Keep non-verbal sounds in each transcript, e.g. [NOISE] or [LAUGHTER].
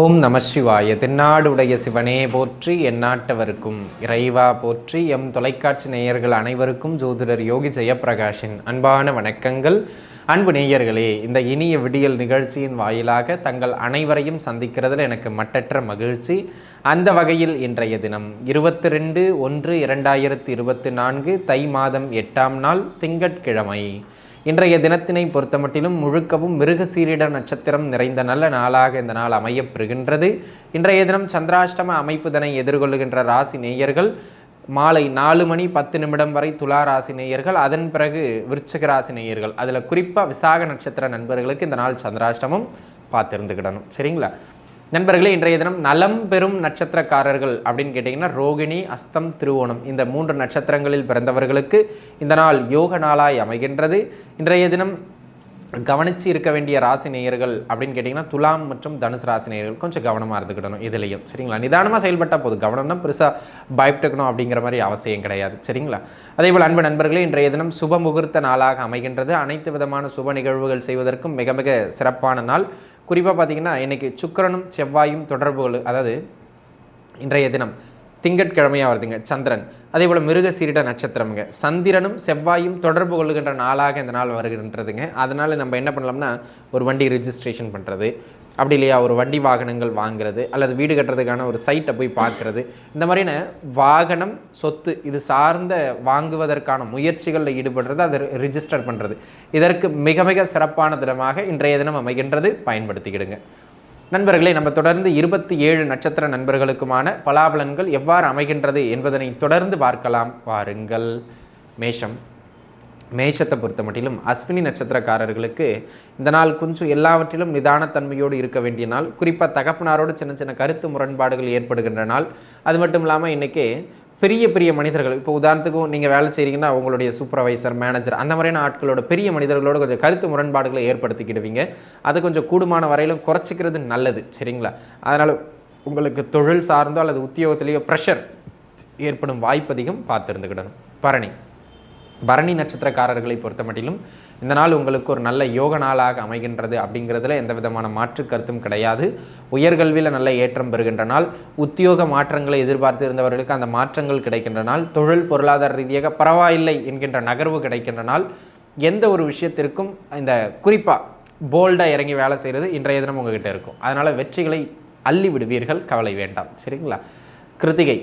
ஓம் நம சிவாய. தென்னாடுடைய சிவனே போற்றி எந்நாட்டவருக்கும் இறைவா போற்றி எம் தொலைக்காட்சி நேயர்கள் அனைவருக்கும் ஜோதிடர் யோகி ஜெயப்பிரகாஷின் அன்பான வணக்கங்கள். அன்பு நேயர்களே இந்த இனிய விடியல் நிகழ்ச்சியின் வாயிலாக தங்கள் அனைவரையும் சந்திக்கிறதுல எனக்கு மட்டற்ற மகிழ்ச்சி. அந்த வகையில் இன்றைய தினம் இருபத்தி ரெண்டு ஒன்று இரண்டாயிரத்தி இருபத்தி நான்கு தை மாதம் எட்டாம் நாள் திங்கட்கிழமை. இன்றைய தினத்தினை பொறுத்தமட்டிலும் முழுக்கவும் மிருகசீரிட நட்சத்திரம் நிறைந்த நல்ல நாளாக இந்த நாள் அமையப்பெறுகின்றது. இன்றைய தினம் சந்திராஷ்டம அமைப்புதனை எதிர்கொள்ளுகின்ற ராசி நேயர்கள் மாலை நாலு மணி பத்து நிமிடம் வரை துலா ராசி நேயர்கள் அதன் பிறகு விருச்சக ராசி நேயர்கள். அதில் குறிப்பாக விசாக நட்சத்திர நண்பர்களுக்கு இந்த நாள் சந்திராஷ்டமம் பார்த்திருந்துக்கிடணும் சரிங்களா? நண்பர்களே இன்றைய தினம் நலம் பெறும் நட்சத்திரக்காரர்கள் அப்படின்னு கேட்டிங்கன்னா ரோகிணி அஸ்தம் திருவோணம் இந்த மூன்று நட்சத்திரங்களில் பிறந்தவர்களுக்கு இந்த நாள் யோக நாளாய் அமைகின்றது. இன்றைய தினம் கவனித்து இருக்க வேண்டிய ராசி நேயர்கள் அப்படின்னு கேட்டிங்கன்னா துலாம் மற்றும் தனுசு ராசி நேயர்கள் கொஞ்சம் கவனமாக இருந்துக்கிடணும் இதுலேயும். சரிங்களா? நிதானமாக செயல்பட்டால் போதும். கவனம்னா பெருசாக பயப்பட்டுக்கணும் அப்படிங்கிற மாதிரி அவசியம் கிடையாது. சரிங்களா? அதே போல் அன்பு நண்பர்களே இன்றைய தினம் சுப முகூர்த்த நாளாக அமைகின்றது. அனைத்து விதமான சுப நிகழ்வுகள் செய்வதற்கும் மிக மிக சிறப்பான நாள். குறிப்பாக பார்த்தீங்கன்னா இன்றைக்கி சுக்கிரனும் செவ்வாயும் தொடர்புகள் அதாவது இன்றைய தினம் திங்கட்கிழமையாக வருதுங்க சந்திரன். அதே போல் மிருகசீரிட நட்சத்திரமுங்க. சந்திரனும் செவ்வாயும் தொடர்பு கொள்கின்ற நாளாக இந்த நாள் வருகின்றதுங்க. அதனால் நம்ம என்ன பண்ணலாம்னா ஒரு வண்டி ரிஜிஸ்ட்ரேஷன் பண்ணுறது அப்படி இல்லையா ஒரு வண்டி வாகனங்கள் வாங்குறது அல்லது வீடு கட்டுறதுக்கான ஒரு சைட்டை போய் பார்க்குறது. இந்த மாதிரியான வாகனம் சொத்து இது சார்ந்த வாங்குவதற்கான முயற்சிகளில் ஈடுபடுறது அதை ரிஜிஸ்டர் பண்ணுறது இதற்கு மிக மிக சிறப்பான தினமாக இன்றைய தினம் அமைகின்றது. பயன்படுத்திக்கிடுங்க. நண்பர்களே நம்ம தொடர்ந்து இருபத்தி ஏழு நட்சத்திர நண்பர்களுக்குமான பலாபலன்கள் எவ்வாறு அமைகின்றது என்பதனை தொடர்ந்து பார்க்கலாம். வாருங்கள். மேஷம். மேஷத்தை பொறுத்த மட்டிலும் அஸ்வினி நட்சத்திரக்காரர்களுக்கு இந்த நாள் கொஞ்சம் எல்லாவற்றிலும் நிதானத்தன்மையோடு இருக்க வேண்டிய நாள். குறிப்பாக தகப்பனாரோடு சின்ன சின்ன கருத்து முரண்பாடுகள் ஏற்படுகின்ற நாள். அது மட்டும் இல்லாமல் இன்றைக்கி பெரிய பெரிய மனிதர்கள். இப்போ உதாரணத்துக்கும் நீங்கள் வேலை செய்கிறீங்கன்னா உங்களுடைய சூப்பர்வைசர் மேனேஜர் அந்த மாதிரியான ஆட்களோட பெரிய மனிதர்களோட கொஞ்சம் கருத்து முரண்பாடுகளை ஏற்படுத்திக்கிடுவீங்க. அது கொஞ்சம் கூடுமான வரையிலும் குறைச்சிக்கிறது நல்லது சரிங்களா? அதனால் உங்களுக்கு தொழில் சார்ந்தோ அல்லது உத்தியோகத்திலேயோ ப்ரெஷர் ஏற்படும் வாய்ப்பு அதிகம் பார்த்துருந்துக்கிடணும். பரணி. பரணி நட்சத்திரக்காரர்களை பொறுத்த மட்டிலும் இந்த நாள் உங்களுக்கு ஒரு நல்ல யோக நாளாக அமைகின்றது அப்படிங்கிறதுல எந்த விதமான மாற்று கருத்தும் கிடையாது. உயர்கல்வியில் நல்ல ஏற்றம் பெறுகின்ற நாள். உத்தியோக மாற்றங்களை எதிர்பார்த்து இருந்தவர்களுக்கு அந்த மாற்றங்கள் கிடைக்கின்ற நாள். தொழில் பொருளாதார ரீதியாக பரவாயில்லை என்கின்ற நகர்வு கிடைக்கின்ற நாள். எந்த ஒரு விஷயத்திற்கும் இந்த குறிப்பாக போல்டாக இறங்கி வேலை செய்கிறது இன்றைய தினம் உங்ககிட்ட இருக்கும். அதனால் வெற்றிகளை அள்ளி விடுவீர்கள். கவலை வேண்டாம். சரிங்களா? கிருத்திகை.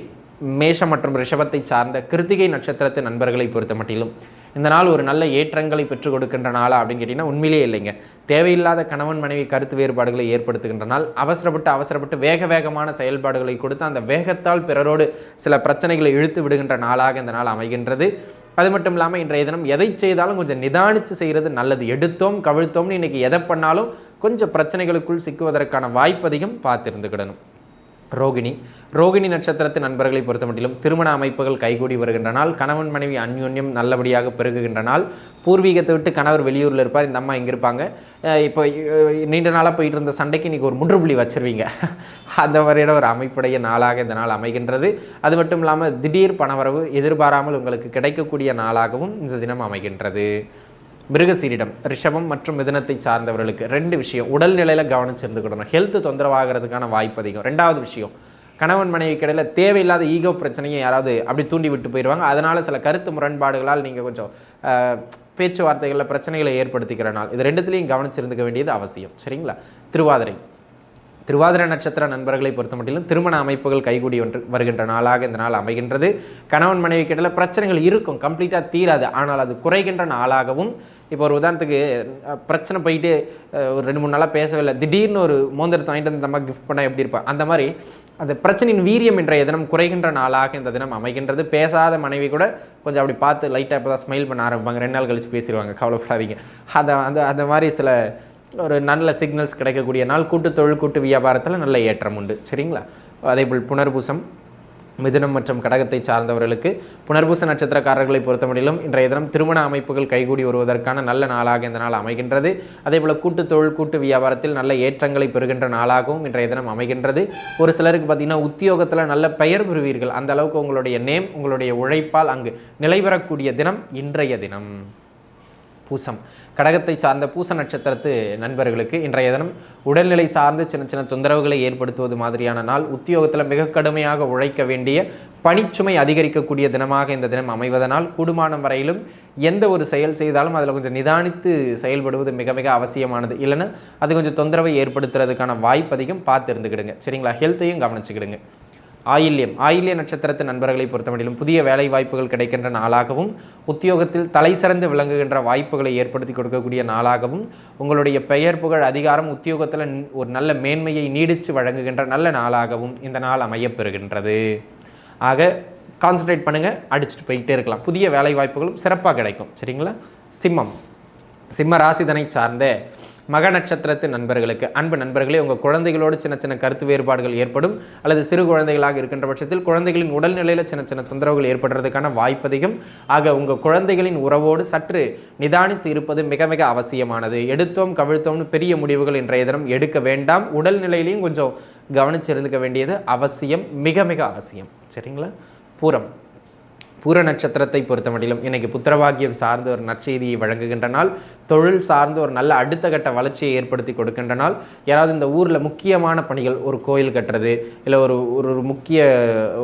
மேஷம் மற்றும் ரிஷபத்தை சார்ந்த கிருத்திகை நட்சத்திரத்தின் நண்பர்களை பொறுத்த மட்டிலும் இந்த நாள் ஒரு நல்ல ஏற்றங்களை பெற்றுக் கொடுக்கின்ற நாளா அப்படின்னு கேட்டிங்கன்னா உண்மையிலே இல்லைங்க. தேவையில்லாத கணவன் மனைவி கருத்து வேறுபாடுகளை ஏற்படுத்துகின்ற நாள் அவசரப்பட்டு அவசரப்பட்டு வேக வேகமான செயல்பாடுகளை கொடுத்து அந்த வேகத்தால் பிறரோடு சில பிரச்சனைகளை இழுத்து விடுகின்ற நாளாக இந்த நாள் அமைகின்றது. அது மட்டும் இல்லாமல் இன்றைய தினம் எதை செய்தாலும் கொஞ்சம் நிதானித்து செய்கிறது நல்லது. எடுத்தோம் கவிழ்த்தோம்னு இன்றைக்கி எதை பண்ணாலும் கொஞ்சம் பிரச்சனைகளுக்குள் சிக்குவதற்கான வாய்ப்பதையும் பார்த்துருந்துக்கிடணும் ரோகிணி. ரோகிணி நட்சத்திரத்தின் நண்பர்களை பொறுத்த மட்டிலும் திருமண அமைப்புகள் கைகூடி வருகின்ற நாள் கணவன் மனைவி அந்யோன்யம் நல்லபடியாக பெருகுகின்ற நாள் பூர்வீகத்தை விட்டு கணவர் வெளியூரில் இருப்பார். இந்த அம்மா இங்கே இருப்பாங்க. இப்போ நீண்ட நாளாக போயிட்டு இருந்த சண்டைக்கு இன்றைக்கி ஒரு முற்றுப்புள்ளி வச்சிருவீங்க. [LAUGHS] அந்த மாதிரியான ஒரு அமைப்புடைய நாளாக இந்த நாள் அமைகின்றது. அது மட்டும் இல்லாமல் திடீர் பணவரவு எதிர்பாராமல் உங்களுக்கு கிடைக்கக்கூடிய நாளாகவும் இந்த தினம் அமைகின்றது. மிருகசீரிடம் ரிஷபம் மற்றும் மிதனத்தை சார்ந்தவர்களுக்கு ரெண்டு விஷயம். உடல்நிலையில் கவனிச்சிருந்துக்கிடணும் ஹெல்த் தொந்தரவாகிறதுக்கான வாய்ப்பு அதிகம். ரெண்டாவது விஷயம் கணவன் மனைவி கடையில் தேவையில்லாத ஈகோ பிரச்சனையை யாராவது அப்படி தூண்டி விட்டு போயிடுவாங்க அதனால் சில கருத்து முரண்பாடுகளால் நீங்கள் கொஞ்சம் பேச்சுவார்த்தைகளில் பிரச்சனைகளை ஏற்படுத்திக்கிற நாள். இது ரெண்டுத்துலேயும் கவனிச்சிருந்துக்க வேண்டியது அவசியம். சரிங்களா? திருவாதிரை. திருவாதிர நட்சத்திர நண்பர்களை பொறுத்த மட்டிலும் திருமண அமைப்புகள் கைகூடி ஒன்று வருகின்ற நாளாக இந்த நாள் அமைகின்றது. கணவன் மனைவி கிட்ட பிரச்சனைகள் இருக்கும் கம்ப்ளீட்டாக தீராது. ஆனால் அது குறைகின்ற நாளாகவும் இப்போ ஒரு உதாரணத்துக்கு பிரச்சனை போயிட்டு ஒரு ரெண்டு மூணு நாளாக பேசவே இல்லை திடீர்னு ஒரு மோந்திரத்தை வாங்கிட்டு வந்து நம்ம கிஃப்ட் பண்ணால் எப்படி இருப்பேன் அந்த மாதிரி அந்த பிரச்சனையின் வீரியம் என்ற தினம் குறைகின்ற நாளாக இந்த தினம் அமைகின்றது. பேசாத மனைவி கூட கொஞ்சம் அப்படி பார்த்து லைட்டாக இப்போ தான் ஸ்மைல் பண்ண ஆரம்பிப்பாங்க. ரெண்டு நாள் கழித்து பேசிடுவாங்க. கவலைப்படாதீங்க. அதை அந்த அந்த மாதிரி சில ஒரு நல்ல சிக்னல்ஸ் கிடைக்கக்கூடிய நாள். கூட்டு தொழில் கூட்டு வியாபாரத்தில் நல்ல ஏற்றம் உண்டு. சரிங்களா? அதேபோல் புனர்பூசம் மிதுனம் மற்றும் கடகத்தை சார்ந்தவர்களுக்கு புனர்பூச நட்சத்திரக்காரர்களை பொறுத்தமட்டிலும் இன்றைய தினம் திருமண அமைப்புகள் கைகூடி வருவதற்கான நல்ல நாளாக இந்த நாள் அமைகின்றது. அதேபோல் கூட்டு தொழில் கூட்டு வியாபாரத்தில் நல்ல ஏற்றங்களை பெறுகின்ற நாளாகவும் இன்றைய தினம் அமைகின்றது. ஒரு சிலருக்கு பார்த்திங்கன்னா உத்தியோகத்தில் நல்ல பெயர் பெறுவீர்கள். அந்த அளவுக்கு உங்களுடைய நேம் உங்களுடைய உழைப்பால் அங்கு நிலைபெறக்கூடிய தினம் இன்றைய தினம். பூசம். கடகத்தை சார்ந்த பூச நட்சத்திரத்து நண்பர்களுக்கு இன்றைய தினம் உடல்நிலை சார்ந்து சின்ன சின்ன தொந்தரவுகளை ஏற்படுத்துவது மாதிரியான நாள் உத்தியோகத்தில் மிக கடுமையாக உழைக்க வேண்டிய பணிச்சுமை அதிகரிக்கக்கூடிய தினமாக இந்த தினம் அமைவதனால் கூடுமானம் வரையிலும் எந்த ஒரு செயல் செய்தாலும் அதில் கொஞ்சம் நிதானித்து செயல்படுவது மிக மிக அவசியமானது. இல்லைன்னா அது கொஞ்சம் தொந்தரவை ஏற்படுத்துறதுக்கான வாய்ப்பு அதிகம். பார்த்து இருந்துக்கிடுங்க சரிங்களா? ஹெல்த்தையும் கவனிச்சுக்கிடுங்க. ஆயில்யம். ஆயில்ய நட்சத்திரத்து நண்பர்களை பொறுத்தமட்டிலும் புதிய வேலை வாய்ப்புகள் கிடைக்கின்ற நாளாகவும் உத்தியோகத்தில் தலை சிறந்து விளங்குகின்ற வாய்ப்புகளை ஏற்படுத்தி கொடுக்கக்கூடிய நாளாகவும் உங்களுடைய பெயர் புகழ் அதிகாரம் உத்தியோகத்தில் ஒரு நல்ல மேன்மையை நீடித்து வழங்குகின்ற நல்ல நாளாகவும் இந்த நாள் அமையப்பெறுகின்றது. ஆக கான்சன்ட்ரேட் பண்ணுங்கள் அடிச்சுட்டு போயிட்டே இருக்கலாம். புதிய வேலை வாய்ப்புகளும் சிறப்பாக கிடைக்கும். சரிங்களா? சிம்மம். சிம்ம ராசிதனை சார்ந்த மக நட்சத்திரத்தின் நண்பர்களுக்கு அன்பு நண்பர்களே உங்கள் குழந்தைகளோடு சின்ன சின்ன கருத்து வேறுபாடுகள் ஏற்படும் அல்லது சிறு குழந்தைகளாக இருக்கின்ற பட்சத்தில் குழந்தைகளின் உடல்நிலையில் சின்ன சின்ன தொந்தரவுகள் ஏற்படுறதுக்கான வாய்ப்பதிகம். ஆக உங்கள் குழந்தைகளின் உறவோடு சற்று நிதானித்து இருப்பது மிக மிக அவசியமானது. எடுத்தோம் கவிழ்த்தோம்னு பெரிய முடிவுகள் இன்றைய தினம் எடுக்க வேண்டாம். உடல்நிலையிலையும் கொஞ்சம் கவனிச்சிருந்துக்க வேண்டியது அவசியம் மிக மிக அவசியம். சரிங்களா? பூரம். பூர நட்சத்திரத்தை பொறுத்த மட்டிலும் இன்னைக்கு புத்திரபாகியம் சார்ந்த ஒரு நற்செய்தியை வழங்குகின்ற நாள் தொழில் சார்ந்து ஒரு நல்ல அடுத்த கட்ட வளர்ச்சியை ஏற்படுத்தி கொடுக்கின்ற நாள். யாராவது இந்த ஊரில் முக்கியமான பணிகள் ஒரு கோயில் கட்டுறது இல்லை ஒரு ஒரு ஒரு முக்கிய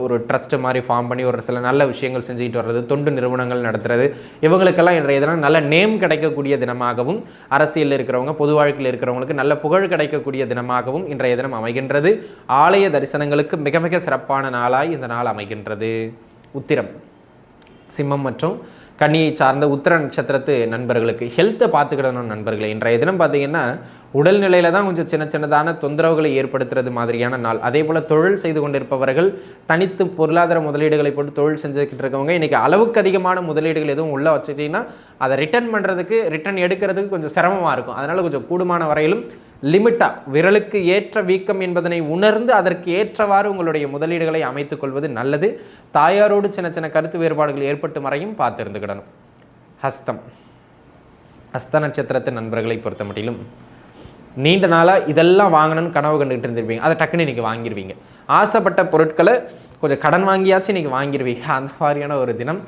ஒரு ட்ரஸ்ட்டு மாதிரி ஃபார்ம் பண்ணி ஒரு சில நல்ல விஷயங்கள் செஞ்சுக்கிட்டு வர்றது தொண்டு நிறுவனங்கள் நடத்துறது இவங்களுக்கெல்லாம் இன்றைய தினம் நல்ல நேம் கிடைக்கக்கூடிய தினமாகவும் அரசியலில் இருக்கிறவங்க பொது வாழ்க்கையில் இருக்கிறவங்களுக்கு நல்ல புகழ் கிடைக்கக்கூடிய தினமாகவும் இன்றைய தினம் அமைகின்றது. ஆலய தரிசனங்களுக்கு மிக மிக சிறப்பான நாளாய் இந்த நாள் அமைகின்றது. உத்திரம். சிம்மம் மற்றும் கன்னியை சார்ந்த உத்திர நட்சத்திரத்து நண்பர்களுக்கு ஹெல்த்தை பார்த்துக்கிடணும் நண்பர்களே. இன்றைய தினம் பார்த்தீங்கன்னா உடல்நிலையில் தான் கொஞ்சம் சின்ன சின்னதான தொந்தரவுகளை ஏற்படுத்துறது மாதிரியான நாள். அதே போல் தொழில் செய்து கொண்டிருப்பவர்கள் தனித்து பொருளாதார முதலீடுகளை போட்டு தொழில் செஞ்சுக்கிட்டு இருக்கவங்க இன்றைக்கி அளவுக்கு அதிகமான முதலீடுகள் எதுவும் உள்ளே வச்சுட்டிங்கன்னா அதை ரிட்டர்ன் பண்ணுறதுக்கு ரிட்டர்ன் எடுக்கிறதுக்கு கொஞ்சம் சிரமமாக இருக்கும். அதனால் கொஞ்சம் கூடுமான வரையிலும் லிமிட்டாக விரலுக்கு ஏற்ற வீக்கம் என்பதனை உணர்ந்து அதற்கு ஏற்றவாறு உங்களுடைய முதலீடுகளை அமைத்துக் கொள்வது நல்லது. தாயாரோடு சின்ன சின்ன கருத்து வேறுபாடுகள் ஏற்பட்டு மறையும் பார்த்துருந்துக்கிடணும் ஹஸ்தம். ஹஸ்த நட்சத்திரத்தின் நண்பர்களை பொறுத்த மட்டிலும் நீண்ட நாளாக இதெல்லாம் வாங்கணும்னு கனவு கண்டுகிட்டு இருந்திருப்பீங்க. அதை டக்குன்னு இன்றைக்கி வாங்கிடுவீங்க ஆசைப்பட்ட பொருட்களை கொஞ்சம் கடன் வாங்கியாச்சும் இன்றைக்கி வாங்கிடுவீங்க அந்த மாதிரியான ஒரு தினம்.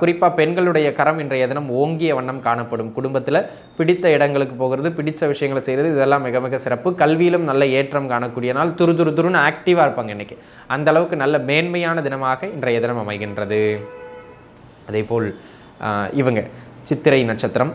குறிப்பாக பெண்களுடைய கரம் இன்றைய தினம் ஓங்கிய வண்ணம் காணப்படும். குடும்பத்தில் பிடித்த இடங்களுக்கு போகிறது பிடித்த விஷயங்களை செய்கிறது இதெல்லாம் மிக மிக சிறப்பு. கல்வியிலும் நல்ல ஏற்றம் காணக்கூடிய நாள். துரு துரு துருன்னு ஆக்டிவாக இருப்பாங்க இன்றைக்கி அந்த அளவுக்கு நல்ல மேன்மையான தினமாக இன்றைய தினம் அமைகின்றது. அதே போல் இவங்க சித்திரை நட்சத்திரம்.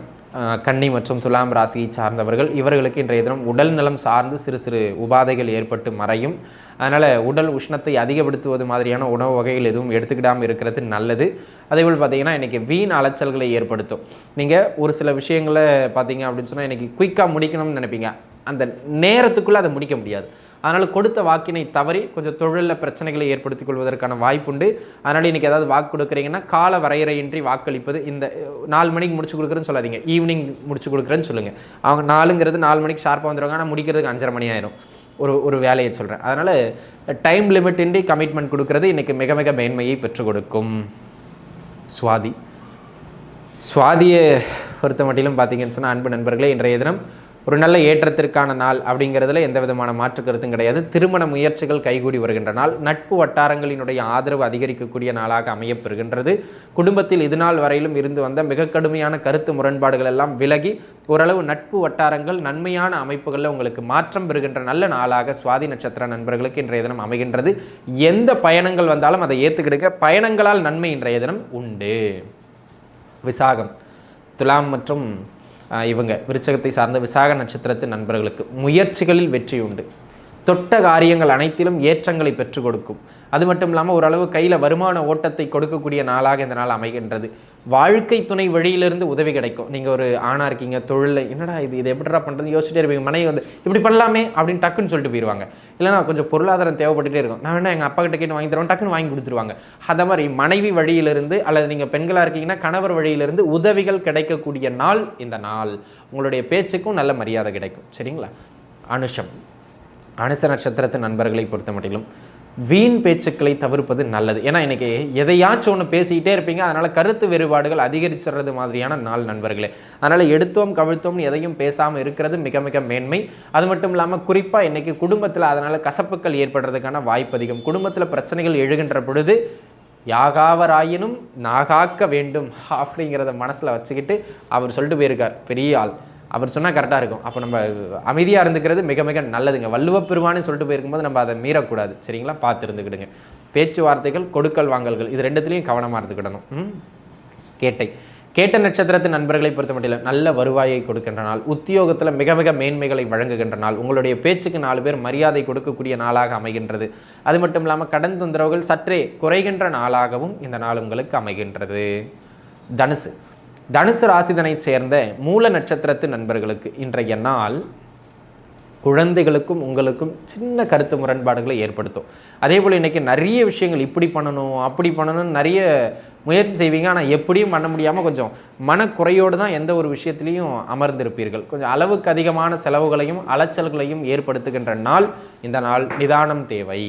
கன்னி மற்றும் துலாம் ராசியை சார்ந்தவர்கள் இவர்களுக்கு இன்றைய தினம் உடல் நலம் சார்ந்து சிறு சிறு உபாதைகள் ஏற்பட்டு மறையும். அதனால் உடல் உஷ்ணத்தை அதிகப்படுத்துவது மாதிரியான உணவு வகைகள் எதுவும் எடுத்துக்கிடாமல் இருக்கிறது நல்லது. அதேபோல் பார்த்தீங்கன்னா இன்றைக்கி வீண் அலைச்சல்களை ஏற்படுத்தும். நீங்கள் ஒரு சில விஷயங்களை பார்த்தீங்க அப்படின்னு சொன்னால் இன்றைக்கி குயிக்காக முடிக்கணும்னு நினைப்பீங்க. அந்த நேரத்துக்குள்ளே அதை முடிக்க முடியாது. அதனால் கொடுத்த வாக்கினை தவறி கொஞ்சம் தொழிலில் பிரச்சனைகளை ஏற்படுத்திக் கொள்வதற்கான வாய்ப்புண்டு. அதனால் இன்றைக்கி ஏதாவது வாக்கு கொடுக்குறீங்கன்னா கால வரையறையின்றி வாக்களிப்பது இந்த நாலு மணிக்கு முடிச்சு கொடுக்குறேன்னு சொல்லாதீங்க. ஈவினிங் முடிச்சு கொடுக்குறேன்னு சொல்லுங்கள் அவங்க நாலுங்கிறது நாலு மணிக்கு ஷார்ப்பாக வந்துடுவாங்க ஆனால் முடிக்கிறதுக்கு அஞ்சரை மணி ஆயிரும். ஒரு ஒரு வேலையை சொல்கிறேன் அதனால் டைம் லிமிட் இன்றி கமிட்மெண்ட் கொடுக்கறது இன்றைக்கி மிக மிக மேன்மையை பெற்றுக் கொடுக்கும். சுவாதி. சுவாதியை பொறுத்த மட்டிலும் பார்த்தீங்கன்னு சொன்னால் அன்பு நண்பர்களே இன்றைய தினம் ஒரு நல்ல ஏற்றத்திற்கான நாள் அப்படிங்கிறதுல எந்த விதமான மாற்று கருத்தும் கிடையாது. திருமண முயற்சிகள் கைகூடி வருகின்ற நாள். நட்பு வட்டாரங்களினுடைய ஆதரவு அதிகரிக்கக்கூடிய நாளாக அமையப்பெறுகின்றது. குடும்பத்தில் இதுநாள் வரையிலும் இருந்து வந்த மிக கடுமையான கருத்து முரண்பாடுகள் எல்லாம் விலகி ஓரளவு நட்பு வட்டாரங்கள் நன்மையான அமைப்புகளில் உங்களுக்கு மாற்றம் பெறுகின்ற நல்ல நாளாக சுவாதி நட்சத்திர நண்பர்களுக்கு இன்றைய தினம் அமைகின்றது. எந்த பயணங்கள் வந்தாலும் அதை ஏற்றுக்கிடுக்க பயணங்களால் நன்மை இன்றைய தினம் உண்டு. விசாகம் துலாம் மற்றும் இவங்க விருச்சகத்தை சார்ந்த விசாக நட்சத்திரத்து நண்பர்களுக்கு முயற்சிகளில் வெற்றி உண்டு. தொட்ட காரியங்கள் அனைத்திலும் ஏற்றங்களை பெற்றுக் கொடுக்கும். அது மட்டும் இல்லாமல் ஓரளவு கையில் வருமான ஓட்டத்தை கொடுக்கக்கூடிய நாளாக இந்த நாள் அமைகின்றது. வாழ்க்கை துணை வழியிலிருந்து உதவி கிடைக்கும். நீங்கள் ஒரு ஆணாக இருக்கீங்க தொழில் என்னடா இது இது எப்படிடா பண்ணுறது யோசிச்சுட்டே இருப்பீங்க. மனைவி வந்து இப்படி பண்ணலாமே அப்படின்னு டக்குன்னு சொல்லிட்டு போயிடுவாங்க இல்லைனா கொஞ்சம் பொருளாதாரம் தேவைப்பட்டுட்டே இருக்கும். நான் வேணா எங்கள் அப்பா கிட்ட கேட்டு வாங்கி தரோம் டக்குன்னு வாங்கி கொடுத்துருவாங்க. அந்த மாதிரி மனைவி வழியிலிருந்து அல்லது நீங்கள் பெண்களாக இருக்கீங்கன்னா கணவர் வழியிலிருந்து உதவிகள் கிடைக்கக்கூடிய நாள் இந்த நாள். உங்களுடைய பேச்சுக்கும் நல்ல மரியாதை கிடைக்கும். சரிங்களா? அனுஷம். அனுச நட்சத்திரத்து நண்பர்களை பொறுத்த மட்டிலும் வீண் பேச்சுக்களை தவிர்ப்பது நல்லது. ஏன்னா இன்றைக்கி எதையாச்சும் ஒன்று பேசிக்கிட்டே இருப்பீங்க. அதனால் கருத்து வேறுபாடுகள் அதிகரிச்சிடுறது மாதிரியான நாள் நண்பர்களே. அதனால் எடுத்தோம் கவிழ்த்தோம்னு எதையும் பேசாமல் இருக்கிறது மிக மிக மேன்மை. அது மட்டும் இல்லாமல் குறிப்பாக இன்றைக்கி குடும்பத்தில் அதனால் கசப்புக்கள் ஏற்படுறதுக்கான வாய்ப்பு அதிகம். குடும்பத்தில் பிரச்சனைகள் எழுகின்ற பொழுது யாகாவராயினும் நாகாக்க வேண்டும் அப்படிங்கிறத மனசில் வச்சுக்கிட்டு அவர் சொல்லிட்டு போயிருக்கார். பெரிய ஆள். அவர் சொன்னால் கரெக்டாக இருக்கும். அப்போ நம்ம அமைதியாக இருந்துக்கிறது மிக மிக நல்லதுங்க. வள்ளுவ பெருமானு சொல்லிட்டு போயிருக்கும்போது நம்ம அதை மீறக்கூடாது. சரிங்களா? பார்த்து இருந்துக்கிடுங்க. பேச்சுவார்த்தைகள் கொடுக்கல் வாங்கல்கள் இது ரெண்டுத்துலேயும் கவனமாக இருந்துக்கிடணும். கேட்டை. கேட்ட நட்சத்திரத்து நண்பர்களை பொறுத்த மட்டும் நல்ல வருவாயை கொடுக்கின்ற நாள் உத்தியோகத்தில் மிக மிக மேன்மைகளை வழங்குகின்ற நாள் உங்களுடைய பேச்சுக்கு நாலு பேர் மரியாதை கொடுக்கக்கூடிய நாளாக அமைகின்றது. அது மட்டும் இல்லாமல் கடன் தொந்தரவுகள் சற்றே குறைகின்ற நாளாகவும் இந்த நாள் உங்களுக்கு அமைகின்றது. தனுசு. தனுசு ராசிதனைச் சேர்ந்த மூல நட்சத்திரத்து நண்பர்களுக்கு இன்றைய நாள் குழந்தைகளுக்கும் உங்களுக்கும் சின்ன கருத்து முரண்பாடுகளை ஏற்படுத்தும். அதே போல் இன்றைக்கி நிறைய விஷயங்கள் இப்படி பண்ணணும் அப்படி பண்ணணும்னு நிறைய முயற்சி செய்வீங்க. ஆனால் எப்படியும் பண்ண முடியாமல் கொஞ்சம் மனக்குறையோடு தான் எந்த ஒரு விஷயத்துலையும் அமர்ந்திருப்பீர்கள். கொஞ்சம் அளவுக்கு அதிகமான செலவுகளையும் அலைச்சல்களையும் ஏற்படுத்துகின்ற நாள் இந்த நாள் நிதானம் தேவை.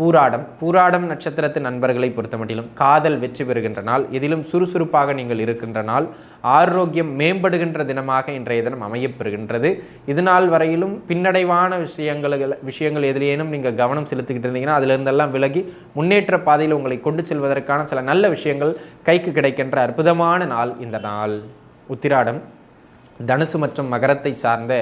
பூராடம் பூராடம் நட்சத்திரத்து நண்பர்களை பொறுத்தமட்டிலும் காதல் வெற்றி பெறுகின்ற நாள் எதிலும் சுறுசுறுப்பாக நீங்கள் இருக்கின்ற நாள் ஆரோக்கியம் மேம்படுகின்ற தினமாக இன்றைய தினம் அமையப்பெறுகின்றது. இதனால் வரையிலும் பின்னடைவான விஷயங்கள் விஷயங்கள் எதிலேனும் நீங்கள் கவனம் செலுத்திக்கிட்டு இருந்தீங்கன்னா அதிலிருந்தெல்லாம் விலகி முன்னேற்ற பாதையில் உங்களை கொண்டு செல்வதற்கான சில நல்ல விஷயங்கள் கைக்கு கிடைக்கின்ற அற்புதமான நாள் இந்த நாள். உத்திராடம் தனுசு மற்றும் மகரத்தை சார்ந்த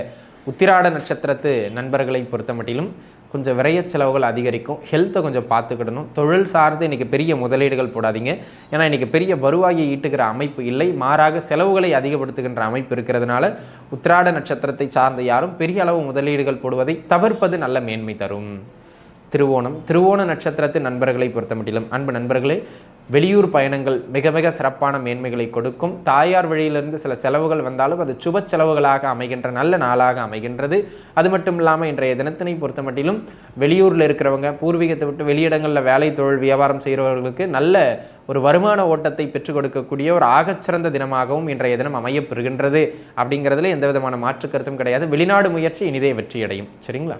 உத்திராட நட்சத்திரத்து நண்பர்களை பொறுத்த மட்டிலும் கொஞ்சம் விரைய செலவுகள் அதிகரிக்கும். ஹெல்த்தை கொஞ்சம் பார்த்துக்கிடணும். தொழில் சார்ந்து இன்றைக்கி பெரிய முதலீடுகள் போடாதீங்க. ஏன்னா இன்றைக்கி பெரிய வருவாயை ஈட்டுகிற அமைப்பு இல்லை. மாறாக செலவுகளை அதிகப்படுத்துகின்ற அமைப்பு இருக்கிறதுனால உத்திராட நட்சத்திரத்தை சார்ந்த யாரும் பெரிய அளவு முதலீடுகள் போடுவதை தவிர்ப்பது நல்ல மேன்மை தரும். திருவோணம். திருவோண நட்சத்திரத்தின் நண்பர்களை பொறுத்த மட்டிலும். அன்பு நண்பர்களே வெளியூர் பயணங்கள் மிக மிக சிறப்பான மேன்மைகளை கொடுக்கும். தாயார் வழியிலிருந்து சில செலவுகள் வந்தாலும் அது சுப செலவுகளாக அமைகின்ற நல்ல நாளாக அமைகின்றது. அது மட்டும் இல்லாமல் இன்றைய தினத்தினை பொறுத்த மட்டிலும் வெளியூரில் இருக்கிறவங்க பூர்வீகத்தை விட்டு வெளியிடங்களில் வேலை தொழில் வியாபாரம் செய்கிறவர்களுக்கு நல்ல ஒரு வருமான ஓட்டத்தை பெற்றுக் கொடுக்கக்கூடிய ஒரு ஆகச்சிறந்த தினமாகவும் இன்றைய தினம் அமையப்பெறுகின்றது. அப்படிங்கிறதுல எந்த விதமான மாற்று கருத்தும் கிடையாது. வெளிநாடு முயற்சி இனிதே வெற்றியடையும். சரிங்களா?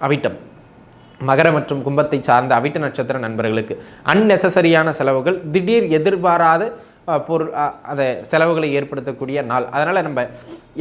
அவிட்டம். மகர மற்றும் கும்பத்தை சார்ந்த அவிட்ட நட்சத்திர நண்பர்களுக்கு அன்னெசசரியான செலவுகள் திடீர் எதிர்பாராத பொருள் அதை செலவுகளை ஏற்படுத்தக்கூடிய நாள். அதனால் நம்ம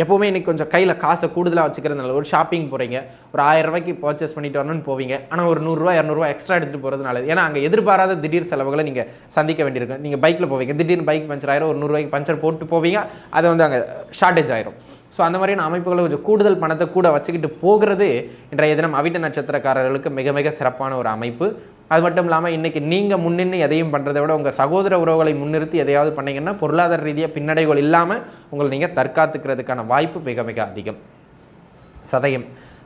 எப்போவுமே இன்னைக்கு கொஞ்சம் கையில் காசை கூடுதலாக வச்சுக்கிறதுனால ஒரு ஷாப்பிங் போகிறீங்க ஒரு ஆயிரம் ரூபாய்க்கு பர்ச்சேஸ் பண்ணிட்டு வரணும்னு போவீங்க. ஆனால் ஒரு நூறுரூவா இரநூறுவா எக்ஸ்ட்ரா எடுத்துகிட்டு போகிறது நல்லது. ஏன்னா அங்கே எதிர்பாராத திடீர் செலவுகளை நீங்கள் சந்திக்க வேண்டியிருக்கும். நீங்கள் பைக்கில் போவீங்க திடீர்னு பைக் பஞ்சர் ஆயிரம் ஒரு நூறுரூவாய்க்கு பஞ்சர் போட்டு போவீங்க அது வந்து அங்கே ஷார்ட்டேஜ் ஆயிரும். ஸோ அந்த மாதிரியான அமைப்புகளை கொஞ்சம் கூடுதல் பணத்தை கூட வச்சுக்கிட்டு போகிறது இன்றைய தினம் அவிட்ட நட்சத்திரக்காரர்களுக்கு மிக மிக சிறப்பான ஒரு அமைப்பு. அது மட்டும் இல்லாமல் இன்றைக்கி நீங்கள் முன்னின்று எதையும் பண்ணுறதை விட உங்கள் சகோதர உறவுகளை முன்னிறுத்தி எதையாவது பண்ணீங்கன்னா பொருளாதார ரீதியாக பின்னடைவுகள் இல்லாமல் உங்களை நீங்கள் தற்காத்துக்கிறதுக்கான வாய்ப்பு மிக மிக அதிகம். சதயம்.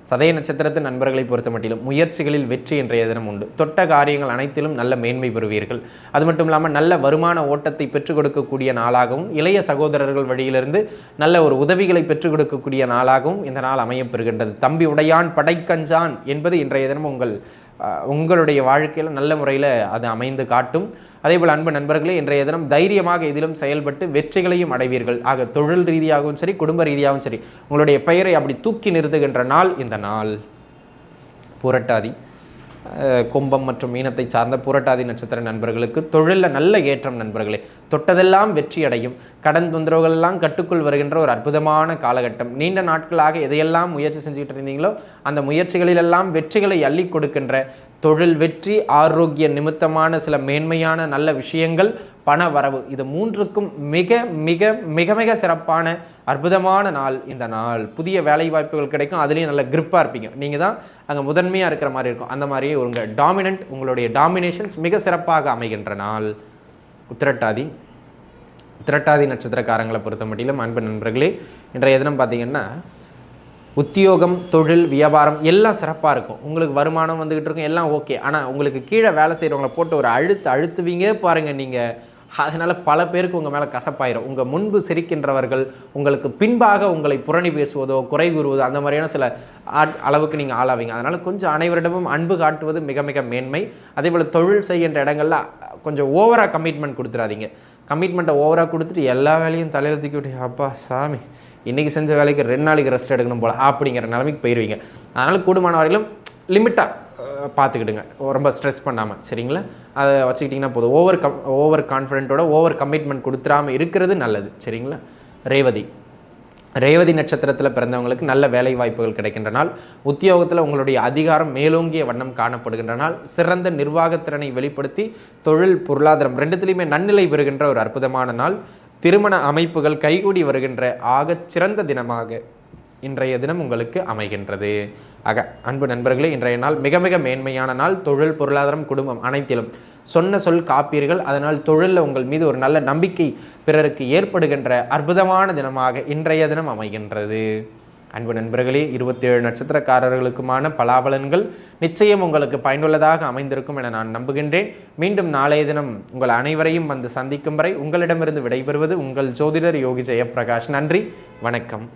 சதய நட்சத்திரத்தின் நண்பர்களை பொறுத்த மட்டிலும் முயற்சிகளில் வெற்றி இன்றைய தினம் உண்டு. தொட்ட காரியங்கள் அனைத்திலும் நல்ல மேன்மை பெறுவீர்கள். அது மட்டும் இல்லாமல் நல்ல வருமான ஓட்டத்தை பெற்றுக் கொடுக்கக்கூடிய நாளாகவும் இளைய சகோதரர்கள் வழியிலிருந்து நல்ல ஒரு உதவிகளை பெற்றுக் கொடுக்கக்கூடிய நாளாகவும் இந்த நாள் அமையப்பெறுகின்றது தம்பி உடையான் படைக்கஞ்சான் என்பது இன்றைய தினம் உங்கள் உங்களுடைய வாழ்க்கையில் நல்ல முறையில் அது அமைந்து காட்டும். அதேபோல் அன்பு நண்பர்களே இன்றைய தினம் தைரியமாக இதிலும் செயல்பட்டு வெற்றிகளையும் அடைவீர்கள். ஆக தொழில் ரீதியாகவும் சரி குடும்ப ரீதியாகவும் சரி உங்களுடைய பெயரை அப்படி தூக்கி நிறுத்துகின்ற நாள் இந்த நாள். புரட்டாதி. கும்பம் மற்றும் மீனத்தை சார்ந்த புரட்டாதி நட்சத்திர நண்பர்களுக்கு தொழிலில் நல்ல ஏற்றம் நண்பர்களே. தொட்டதெல்லாம் வெற்றி அடையும். கடன் தொந்தரவுகள் எல்லாம் கட்டுக்குள் வருகின்ற ஒரு அற்புதமான காலகட்டம். நீண்ட நாட்களாக எதையெல்லாம் முயற்சி செஞ்சுக்கிட்டு இருந்தீங்களோ அந்த முயற்சிகளிலெல்லாம் வெற்றிகளை அள்ளி கொடுக்கின்ற தொழில் வெற்றி ஆரோக்கிய நிமித்தமான சில மேன்மையான நல்ல விஷயங்கள் பண வரவு. இது மூன்றுக்கும் மிக மிக மிக மிக சிறப்பான அற்புதமான நாள் இந்த நாள். புதிய வேலை வாய்ப்புகள் கிடைக்கும். அதுலேயும் நல்ல கிரிப்பாக இருப்பீங்க. நீங்கள் தான் அங்கே முதன்மையாக இருக்கிற மாதிரி இருக்கும். அந்த மாதிரி உங்கள் டாமினன்ட் உங்களுடைய டாமினேஷன்ஸ் மிக சிறப்பாக அமைகின்ற நாள். உத்திரட்டாதி. உத்திரட்டாதி நட்சத்திரக்காரங்களை பொறுத்த மட்டிலும் அன்பு நண்பர்களே இன்றைய தினம் பார்த்தீங்கன்னா உத்தியோகம் தொழில் வியாபாரம் எல்லாம் சிறப்பாக இருக்கும். உங்களுக்கு வருமானம் வந்துக்கிட்டு இருக்கும் எல்லாம் ஓகே. ஆனால் உங்களுக்கு கீழே வேலை செய்கிறவங்கள போட்டு ஒரு அழுத்து அழுத்துவீங்க பாருங்கள் நீங்கள் அதனால் பல பேருக்கு உங்கள் மேலே கசப்பாயிரும். உங்கள் முன்பு சிரிக்கின்றவர்கள் உங்களுக்கு பின்பாக உங்களை புரணி பேசுவதோ குறை கூறுவதோ அந்த மாதிரியான சில ஆட் அளவுக்கு நீங்கள் ஆளாவீங்க. அதனால் கொஞ்சம் அனைவரிடமும் அன்பு காட்டுவது மிக மிக மேன்மை. அதே போல் தொழில் செய்கின்ற இடங்கள்ல கொஞ்சம் ஓவராக கமிட்மெண்ட் கொடுத்துடாதீங்க கமிட்மெண்ட்டை ஓவராக கொடுத்துட்டு எல்லா வேலையும் தலையில் தூக்கி விட்டு அப்பா சாமி. இன்றைக்கி செஞ்ச வேலைக்கு ரெண்டு நாளைக்கு ரெஸ்ட் எடுக்கணும் போல் அப்படிங்கிற நிலைமைக்கு போயிடுவீங்க அதனால் கூடுமான வரையிலும் லிமிட்டாக பார்த்துக்கிடுங்க. ரொம்ப ஸ்ட்ரெஸ் பண்ணாமல் சரிங்களா? அதை வச்சுக்கிட்டிங்கன்னா போதும். ஓவர் கம் ஓவர் கான்ஃபிடென்ட்டோட ஓவர் கமிட்மெண்ட் கொடுத்துடாமல் இருக்கிறது நல்லது சரிங்களா? ரேவதி. ரேவதி நட்சத்திரத்தில் பிறந்தவங்களுக்கு நல்ல வேலை வாய்ப்புகள் கிடைக்கின்ற நாள் உத்தியோகத்தில் உங்களுடைய அதிகாரம் மேலோங்கிய வண்ணம் காணப்படுகின்ற நாள் சிறந்த நிர்வாகத்திறனை வெளிப்படுத்தி தொழில் பொருளாதாரம் ரெண்டுத்திலையுமே நன்னிலை பெறுகின்ற ஒரு அற்புதமான நாள். திருமண அமைப்புகள் கைகூடி வருகின்ற ஆகச் சிறந்த தினமாக இன்றைய தினம் உங்களுக்கு அமைகின்றது. ஆக அன்பு நண்பர்களே இன்றைய நாள் மிக மிக மேன்மையான நாள். தொழில் பொருளாதாரம் குடும்பம் அனைத்திலும். சொன்ன சொல் காப்பீர்கள். அதனால் தொழிலில் உங்கள் மீது ஒரு நல்ல நம்பிக்கை பிறருக்கு ஏற்படுகின்ற அற்புதமான தினமாக இன்றைய தினம் அமைகின்றது. அன்பு நண்பர்களே இருபத்தி ஏழு நட்சத்திரக்காரர்களுக்குமான பலாபலன்கள் நிச்சயம் உங்களுக்கு பயனுள்ளதாக அமைந்திருக்கும் என நான் நம்புகின்றேன். மீண்டும் நாளைய தினம் உங்கள் அனைவரையும் வந்து சந்திக்கும் வரை உங்களிடமிருந்து விடைபெறுவது உங்கள் ஜோதிடர் யோகி ஜெயப்பிரகாஷ். நன்றி வணக்கம்.